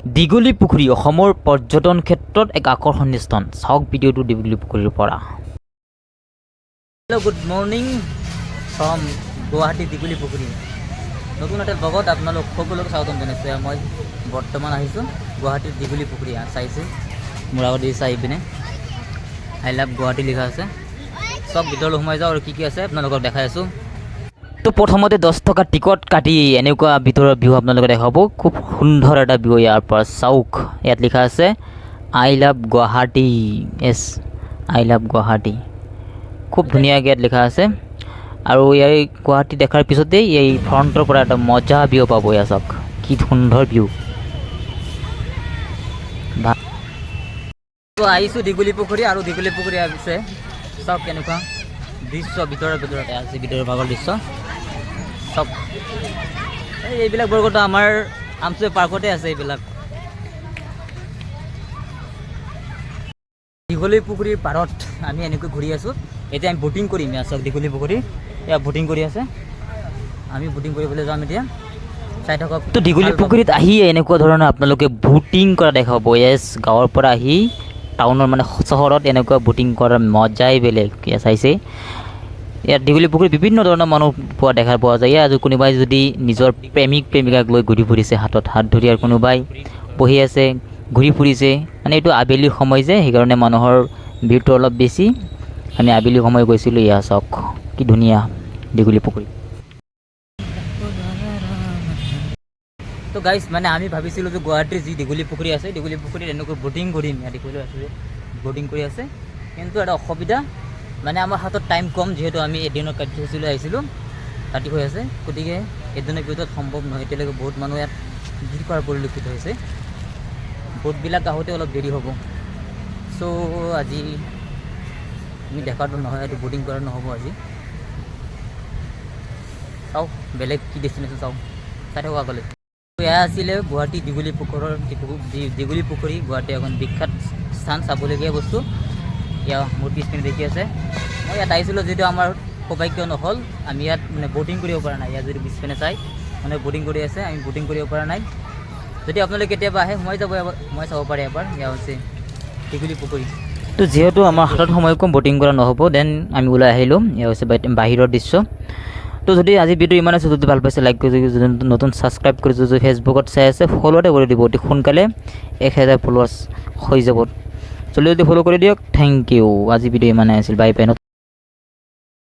দীঘলী পুখুৰী অসমৰ পৰ্যটন ক্ষেত্ৰত এক আকৰ্ষণীয় স্থান। চাওক ভিডিঅ'টো দীঘলী পুখুৰীৰ পৰা। Hello' good morning from Guwahati Dighali Pukhuri. নতুন এটা ব্লগত আপোনালোক সকলোকে স্বাগতম জনাইছোঁ। মই বৰ্তমান আহিছোঁ গুৱাহাটীৰ দীঘলী পুখুৰী চাইছে। মোৰ আগত দেখিছে আহি পিনে। আই লাভ গুৱাহাটী লিখা আছে। চব ভিতৰলৈ সোমাই যাওঁ আৰু কি কি আছে আপোনালোকক দেখাই আছোঁ। তো প্ৰথমতে দহ টকা টিকট কাটি এনেকুৱা ভিতৰৰ ভিউ আপোনালোকে দেখাব খুব সুন্দৰ এটা ভিউ ইয়াৰ পৰা। চাওক, ইয়াত লিখা আছে, আই লাভ গুৱাহাটী এছ, আই লাভ গুৱাহাটী খুব ধুনীয়াকৈ ইয়াত লিখা আছে। আৰু ইয়াৰ গুৱাহাটী দেখাৰ পিছতেই এই ফ্ৰণ্টৰ পৰা এটা মজা ভিউ পাব ইয়াৰ চাওক। কি সুন্দৰ ভিউ আহিছোঁ দীঘলী পুখুৰী আৰু দীঘলী পুখুৰী আহিছে। চাওক কেনেকুৱা দৃশ্য, ভিতৰৰ ভিতৰতে। আছে ভিতৰৰ ভাগৰ দৃশ্য। চব এই এইবিলাক বৰগত আমাৰ আমচৈ পাৰ্কতে আছে এইবিলাক। দীঘলী পুখুৰীৰ পাৰত আমি এনেকৈ ঘূৰি আছোঁ। এতিয়া আমি ব'টিং কৰিম ইয়াত চাওক দীঘলী পুখুৰী। ইয়াত ব'টিং কৰি আছে। আমি ব'টিং কৰিবলৈ যাম এতিয়া। চাই থাকক। তো দীঘলী পুখুৰীত আহি এনেকুৱা ধৰণৰ আপোনালোকে ব'টিং কৰা দেখা পাব। য়েছ গাঁৱৰ পৰা আহি টাউনৰ মানে চহৰত এনেকুৱা ব'টিং কৰাৰ মজাই বেলেগ। চাইছে। ইয়াত দীঘলী পুখুৰীত বিভিন্ন ধৰণৰ মানুহ পোৱা দেখা পোৱা যায়। ইয়াত কোনোবাই যদি নিজৰ প্ৰেমিক, প্ৰেমিকাক লৈ ঘূৰি ফুৰিছে, হাতত হাত ধৰি আৰু কোনোবাই বহি আছে, ঘূৰি ফুৰিছে মানে এইটো আবেলি সময় যে, সেইকাৰণে মানুহৰ ভিৰটো অলপ বেছি। আমি আবেলি সময় গৈছিলোঁ ইয়া চাওক, কি ধুনীয়া দীঘলী পুখুৰী। তো গাইজ মানে আমি ভাবিছিলোঁ যে গুৱাহাটীৰ যি দীঘলী পুখুৰী আছে দীঘলী পুখুৰীত এনেকৈ ব'টিং কৰিম। ইয়াত দেখিবলৈ আছোঁ ব'টিং কৰি আছে। কিন্তু এটা অসুবিধা মানে আমাৰ হাতত টাইম কম যিহেতু আমি এদিনৰ কাৰ্যসূচীলৈ আহিছিলোঁ ৰাতি হৈ আছে গতিকে এদিনৰ ভিতৰত সম্ভৱ নহয় এতিয়ালৈকে বহুত মানুহ ইয়াত ভিৰ কৰা পৰিলক্ষিত হৈছে বোটবিলাক আহোঁতে অলপ দেৰি হ'ব চ' আজি আমি দেখাটো নহয় এইটো ব'টিং কৰা নহ'ব আজি চাওঁ বেলেগ কি ডেষ্টিনেশ্যন চাওঁ চাই থাকোঁ আগলৈ এয়া আছিলে গুৱাহাটী দীঘলী পুখুৰৰ দীঘলী পুখুৰী গুৱাহাটী এখন বিখ্যাত স্থান চাবলগীয়া বস্তু এয়া মোৰ পিছপিনে দেখি আছে। মই ইয়াত আহিছিলোঁ যদিও আমাৰ সৌভাগ্য নহ'ল। আমি ইয়াত মানে ব'টিং কৰিব পৰা নাই। ইয়াত যদি পিছপিনে চাই মানে ব'টিং কৰি আছে, আমি ব'টিং কৰিব পৰা নাই। যদি আপোনালোকে কেতিয়াবা আহে সোমাই যাব সোমাই চাব পাৰে এবাৰ এয়া হৈছে দীঘলী পুখুৰী। তো যিহেতু আমাৰ হাতত সময় কম ব'টিং কৰা নহ'ব দেন আমি ওলাই আহিলোঁ। এয়া হৈছে বাহিৰৰ দৃশ্য। তো যদি আজি ভিডিঅ' ইমান আছে, যদি ভালো পাইছে লাইক কৰি নতুন ছাবস্ক্ৰাইব কৰি যদি ফেচবুকত চাই আছে ফ'ল' কৰি দিব। অতি সোনকালে এক হেজাৰ ফ'ল'ৱাৰ্ছ হৈ যাব। জলদি যদি ফ'ল' কৰি দিয়ক থেংক ইউ আজি ভিডিও ইমানে আছিল বাই বাই